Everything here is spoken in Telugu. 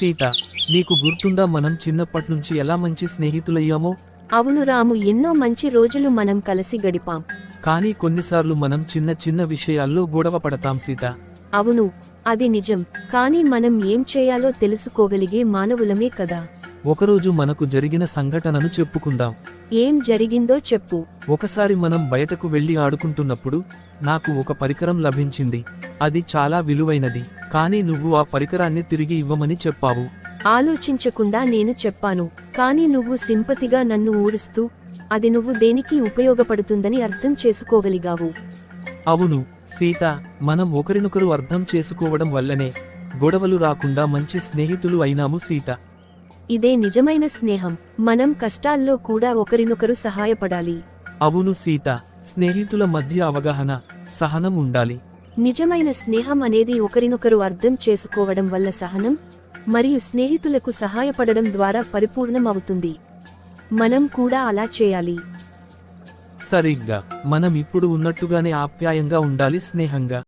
సీత నీకు గుర్తుందా మనం చిన్నప్పట్నుంచి ఎలా మంచి స్నేహితులయ్యామో? అవును రాము ఎన్నో మంచి రోజులు మనం కలిసి గడిపాం. కానీ కొన్నిసార్లు మనం చిన్న చిన్న విషయాల్లో గొడవ పడతాం సీత. అవును అది నిజం. కానీ మనం ఏం చేయాలో తెలుసుకోగలిగే మానవులమే కదా. ఒకరోజు మనకు జరిగిన సంఘటనను చెప్పుకుందాం. ఏం జరిగిందో చెప్పు. ఒకసారి మనం బయటకు వెళ్ళి ఆడుకుంటున్నప్పుడు నాకు ఒక పరికరం లభించింది. అది చాలా విలువైనది. కానీ నువ్వు ఆ పరికరాన్ని తిరిగి ఇవ్వమని చెప్పావు. ఆలోచించకుండా నేను చెప్పాను కానీ నువ్వు సింపతిగా నన్ను ఊరుస్తూ అది నువ్వు దేనికి ఉపయోగపడుతుందని అర్థం చేసుకోగలిగావు. అవును సీత మనం ఒకరినొకరు అర్థం చేసుకోవడం వల్లనే గొడవలు రాకుండా మంచి స్నేహితులు అయినాము సీత. ఇదే నిజమైన స్నేహం మనం కష్టాల్లో కూడా ఒకరినొకరు సహాయపడాలి. అవును సీత స్నేహితుల మధ్య అవగాహన సహనం ఉండాలి. నిజమైన స్నేహం అనేది ఒకరినొకరు అర్థం చేసుకోవడం వల్ల సహనం మరియు స్నేహితులకు సహాయపడడం ద్వారా పరిపూర్ణం అవుతుంది మనం కూడా అలా చేయాలి. సరిగ్గా. మనం ఇప్పుడు ఉన్నట్టుగానే ఆప్యాయంగా ఉండాలి స్నేహంగా.